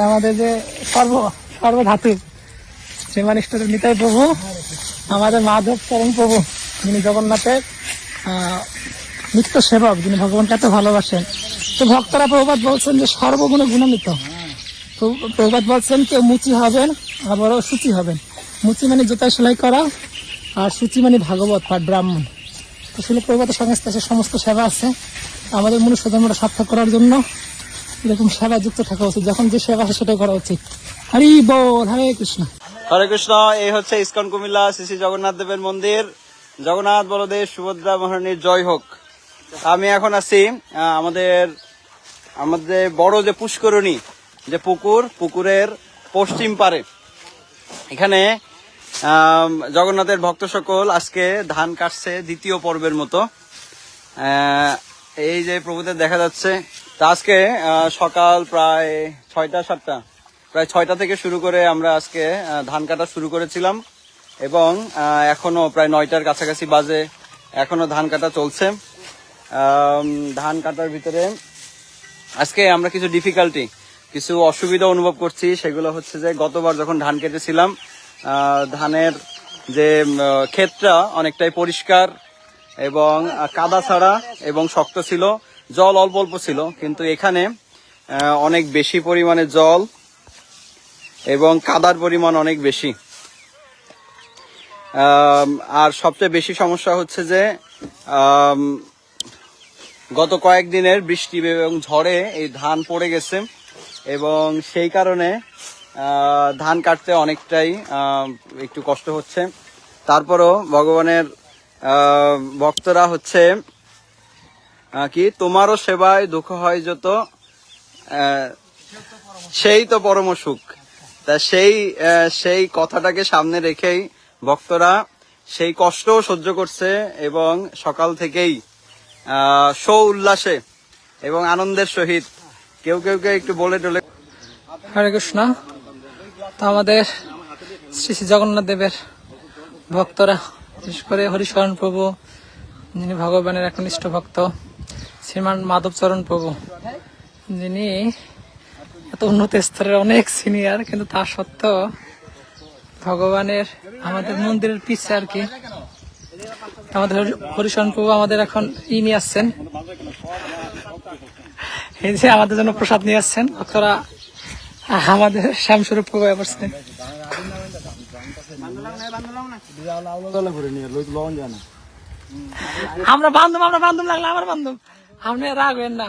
আমাদের প্রভু নিতাই প্রভু, আমাদের মাধব চরণ প্রভু, যিনি জগন্নাথের নিত্য সেবক, যিনি ভগবানকে এত ভালোবাসেন। তো ভক্তরা প্রভুপাত বলছেন যে সর্বগুণে গুণান্বিত। প্রভুপাত বলছেন কেউ মুচি হবেন, আবারও সুচি হবেন। মুচি মানে জোতায় সেলাই করা আর সূচি মানে ভাগবত পাঠ ব্রাহ্মণ। তো প্রভুপাতের সংস্থা সে সমস্ত সেবা আছে। আমাদের মনুষ্য ধর্মটা সার্থক করার জন্য এরকম সেবা যুক্ত থাকা উচিত। যখন যে সেবা আছে সেটাই করা উচিত। হরি বল, হরে কৃষ্ণ। হরে কৃষ্ণ, এই হচ্ছে ইস্কন কুমিল্লা শ্রী শ্রী জগন্নাথ দেবের মন্দির। জগন্নাথ বলদেব, সুভদ্রা মহারানীর জয় হোক। আমি এখন আছি আমাদের আমাদের বড় যে পুষ্করণী, যে পুকুর, পুকুরের পশ্চিম পারে। এখানে জগন্নাথের ভক্ত সকল আজকে ধান কাটছে দ্বিতীয় পর্বের মতো। এই যে প্রভুদের দেখা যাচ্ছে তা আজকে সকাল প্রায় ছয়টা সাতটা প্রায় ছয়টা থেকে শুরু করে আমরা আজকে ধান কাটা শুরু করেছিলাম এবং আহ, এখনও প্রায় নয়টার কাছাকাছি বাজে এখনও ধান কাটা চলছে। ধান কাটার ভিতরে আজকে আমরা কিছু ডিফিকাল্টি কিছু অসুবিধা অনুভব করছি সেগুলো হচ্ছে যে গতবার যখন ধান কেটেছিলাম ধানের যে ক্ষেতটা অনেকটাই পরিষ্কার এবং কাদা ছাড়া এবং শক্ত ছিল। জল অল্প অল্প ছিল, কিন্তু এখানে অনেক বেশি পরিমাণে জল এবং কাদার পরিমাণ অনেক বেশি। আর সবচেয়ে বেশি সমস্যা হচ্ছে যে গত কয়েকদিনের বৃষ্টি এবং ঝড়ে এই ধান পড়ে গেছে এবং সেই কারণে ধান কাটতে অনেকটাই একটু কষ্ট হচ্ছে। তারপরও ভগবানের ভক্তরা হচ্ছে কি, তোমারও সেবায় দুঃখ হয় যত সেই তো পরম সুখ। তা সেই সেই কথাটাকে সামনে রেখেই ভক্তরা সেই কষ্ট সহ্য করছে এবং সকাল থেকেই সৌ উল্লাসে এবং আনন্দের সহিত কেউ কেউ কেউ একটু বলে টলে হরে কৃষ্ণ। তো আমাদের শ্রী শ্রী জগন্নাথ দেবের ভক্তরা, বিশেষ করে হরিশরণ প্রভু, যিনি ভগবানের একনিষ্ঠ ভক্ত, শ্রীমান মাধবচরণ প্রভু, যিনি এত উন্নত স্তরের অনেক সিনিয়র কিন্তু তা সত্ত্বেও ভগবানের আমাদের মন্দিরের পিছে আর কি। আমাদের হরি- হরিশরণ প্রভু আমাদের এখন ই নিয়ে আসছেন। এই যে আমাদের জন্য প্রসাদ নিয়ে আসছেন। ভক্তরা আমাদের শ্যামস্বরূপ প্রভু আসছেন আমরা বান্ধব আমরা বান্ধব লাগলে আমার বান্ধব। আপনি রাগ হবেন না।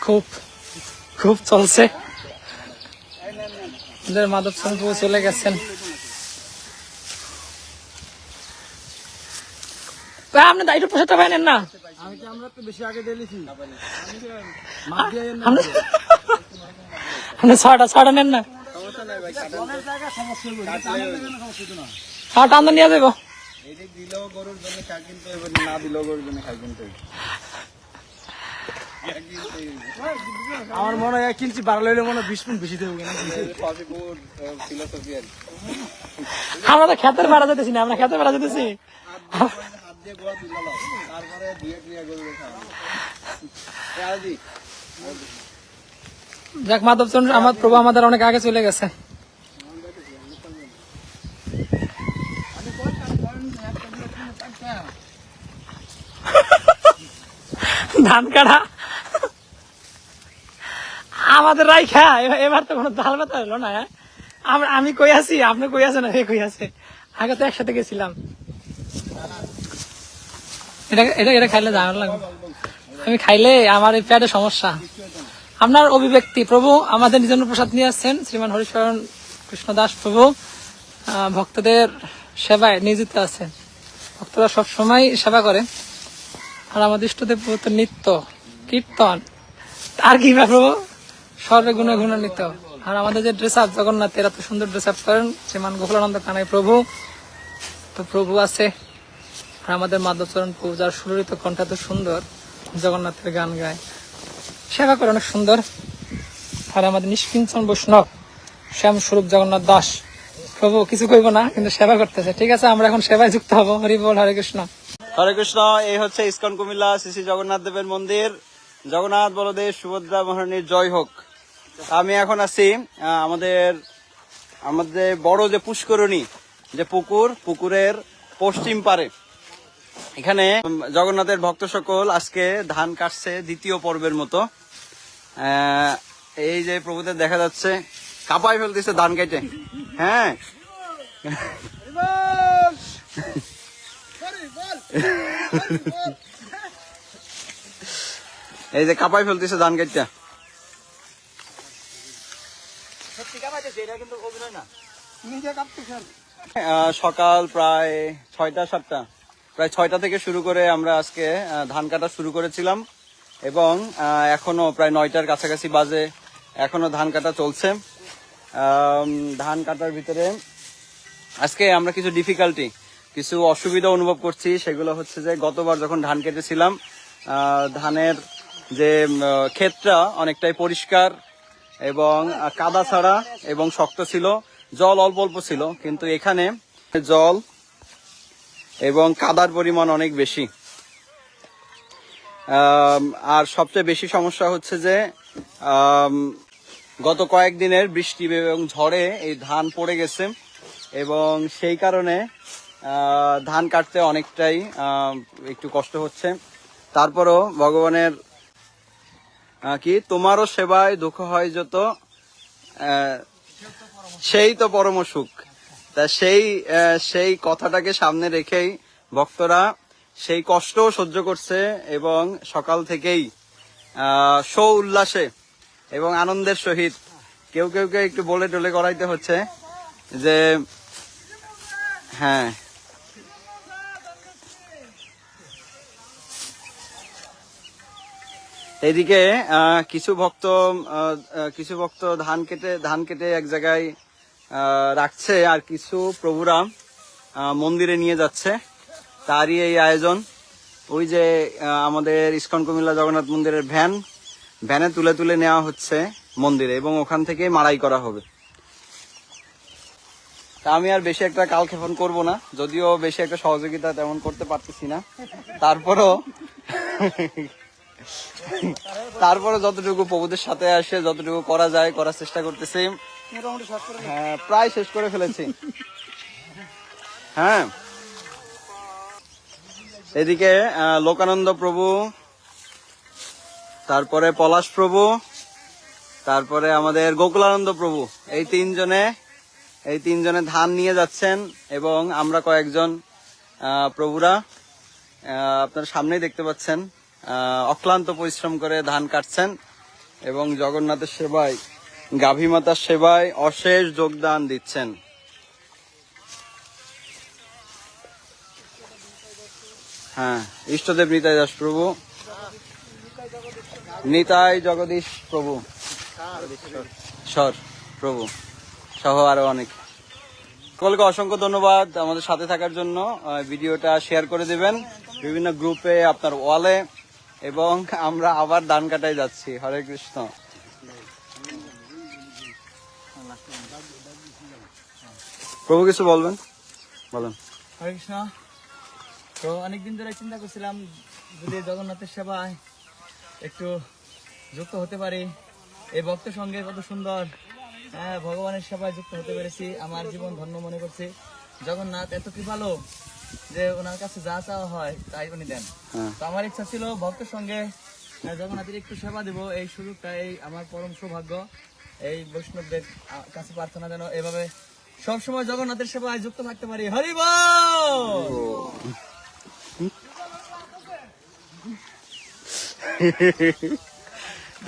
খুব খুব চলছে। আমাদের মাধব প্রভু চলে গেছেন। আপনি দায়িত্ব প্রসাদটা পাই না? আপনি- ছয়টা নেন না? ছয়টা নিয়ে যাব। দিলেও গরুর জন্য খাই কিনতে না দিলেও গরুর জন্য খাই কিনতে। আমার মনে হয় এক ইঞ্চি বাড়ালে হলে মনে হয় বিশ মিনিট বেশি দেবো। আমরা তো খেতের বেড়া যেতেছি না, আমরা খেতের বেড়া যেতেছি। যাক, মাধব চন্দ্র, আমার প্রভু আমাদের অনেক আগে চলে গেছে। ধান কাটা। আমাদের রাই খা এবার তো কোনো ধাল ব্যথা হলো না হ্যাঁ? আমরা আমি কই আছি? আপনি কই আছেন? এ কই আছে? আগে তো একসাথে গেছিলাম। এটা এটা এটা খাইলে ঝামেলা লাগবে। আমি খাইলে আমার এই পেটে সমস্যা। আপনার অভিব্যক্তি, প্রভু আমাদের জন্য প্রসাদ নিয়ে আসছেন শ্রীমান হরিশরণ কৃষ্ণ দাস প্রভু। ভক্তদের সেবায় নিয়োজিত আছেন। ভক্তরা সব সময় সেবা করে। আর আমাদের ইষ্টদেব নিত্য, কীর্তন। আর কি প্রভু। সর্বে গুণে গুণান্বিত। আর আমাদের যে ড্রেস আপ জগন্নাথ এরা এত সুন্দর ড্রেস আপ করেন শ্রীমান গোকুলানন্দ কানাই প্রভু। তো প্রভু আছে। আর আমাদের মাধবচরণ প্রভু, যার সুললিত কণ্ঠ এত সুন্দর, জগন্নাথের গান গায়। সেবা করে অনেক সুন্দর। আর আমাদের নিষ্কিঞ্চন বৈষ্ণব, শ্যাম স্বরূপ জগন্নাথ দাস। প্রভু কিছু কইব না, কিন্তু সেবা করতেছে। ঠিক আছে, আমরা এখন সেবায় যুক্ত হব। হরি বল, হরে কৃষ্ণ। হরে কৃষ্ণ, এই হচ্ছে ইস্কন কুমিল্লা শ্রী জগন্নাথ দেবের মন্দির। জগন্নাথ বলদেব, সুভদ্রা মহারানীর জয় হোক। আমি এখন আছি আমাদের আমাদের বড় যে পুষ্করণী, যে পুকুর, পুকুরের পশ্চিম পারে। এখানে জগন্নাথের ভক্ত সকল আজকে ধান কাটছে দ্বিতীয় পর্বের মতো। এই যে প্রভুদের দেখা যাচ্ছে কাপাই ফেলতেছে ধান কেটে। হ্যাঁ? এই যে কাপাই ফেলতেছে ধান কেটে। সকাল প্রায় ছয়টা সাতটা। প্রায় ছয়টা থেকে শুরু করে আমরা আজকে ধান কাটা শুরু করেছিলাম এবং এখনও প্রায় নয়টার কাছাকাছি বাজে। এখনও ধান কাটা চলছে। ধান কাটার ভিতরে আজকে আমরা কিছু ডিফিকাল্টি কিছু অসুবিধা অনুভব করছি। সেগুলো হচ্ছে যে গতবার যখন ধান কেটেছিলাম ধানের যে ক্ষেতটা অনেকটাই পরিষ্কার এবং কাদা ছাড়া এবং শক্ত ছিল। জল অল্প অল্প ছিল, কিন্তু এখানে জল এবং কাদার পরিমাণ অনেক বেশি। আর সবচেয়ে বেশি সমস্যা হচ্ছে যে গত কয়েকদিনের বৃষ্টি এবং ঝড়ে এই ধান পড়ে গেছে এবং সেই কারণে ধান কাটতে অনেকটাই একটু কষ্ট হচ্ছে। তারপরও ভগবানের কি? তোমারও সেবায় দুঃখ হয় যত সেই তো পরম সুখ। তা সেই সেই কথাটাকে সামনে রেখেই ভক্তরা সেই কষ্টও সহ্য করছে এবং সকাল থেকেই আহ, উল্লাসে এবং আনন্দের সহিত কেউ কেউ কেউ একটু বলে টলে করাইতে হচ্ছে যে হ্যাঁ এদিকে কিছু ভক্ত কিছু ভক্ত ধান কেটে ধান কেটে এক জায়গায় রাখছে, আর কিছু প্রভুরা মন্দিরে নিয়ে যাচ্ছে। তারই এই আয়োজন। ওই যে আমাদের ইস্কন কুমিল্লা জগন্নাথ মন্দিরের ভ্যান, ভ্যানে তুলে তুলে নেওয়া হচ্ছে মন্দিরে, এবং ওখান থেকে মাড়াই করা হবে। তা আমি আর বেশি একটা কালক্ষেপণ করব না, যদিও বেশি একটা সহযোগিতা তেমন করতে পারতেছি না। তারপরও তারপরে যতটুকু প্রভুদের সাথে আসে যতটুকু করা যায় করার চেষ্টা করতেছি। হ্যাঁ প্রায় শেষ করে ফেলেছি। হ্যাঁ। এদিকে লোকানন্দ প্রভু তারপরে পলাশ প্রভু তারপরে আমাদের গোকুলানন্দ প্রভু। এই তিনজনে এই তিনজনে ধান নিয়ে যাচ্ছেন এবং আমরা কয়েকজন আহ, প্রভুরা আহ, আপনারা সামনেই দেখতে পাচ্ছেন। অক্লান্ত পরিশ্রম করে ধান কাটছেন এবং জগন্নাথের সেবায়, গাভী মাতার সেবায় অশেষ যোগদান দিচ্ছেন। হ্যাঁ ইষ্টদেব নিতাই দাস প্রভু। নিতাই জগদীশ প্রভু। সর, প্রভু। সহ আরও অনেক। সকলকে অসংখ্য ধন্যবাদ আমাদের সাথে থাকার জন্য। ভিডিওটা শেয়ার করে দেবেন। বিভিন্ন গ্রুপে আপনার ওয়ালে এবং আমরা আবার ধান কাটায় যাচ্ছি। হরে কৃষ্ণ। প্রভু, কিছু বলবেন? বলেন। হরে কৃষ্ণ। তো অনেকদিন ধরে চিন্তা করছিলাম, যদি জগন্নাথের সেবায় একটু যুক্ত হতে পারি, এই ভক্ত সঙ্গে কত সুন্দর হ্যাঁ ভগবানের সেবায় যুক্ত হতে পেরেছি, আমার জীবন ধন্য মনে করছি। জগন্নাথ, এত কি ভালো যে ওনার কাছে যা চাওয়া হয় তাই উনি দেন। হ্যাঁ। তো আমার ইচ্ছা ছিল ভক্তের সঙ্গে জগন্নাথের একটু সেবা দেব। এই সুযোগটা এই আমার পরম সৌভাগ্য এই বৈষ্ণবদের কাছে প্রার্থনা যেন এভাবে সবসময় জগন্নাথের সেবায় যুক্ত থাকতে পারি। হরিব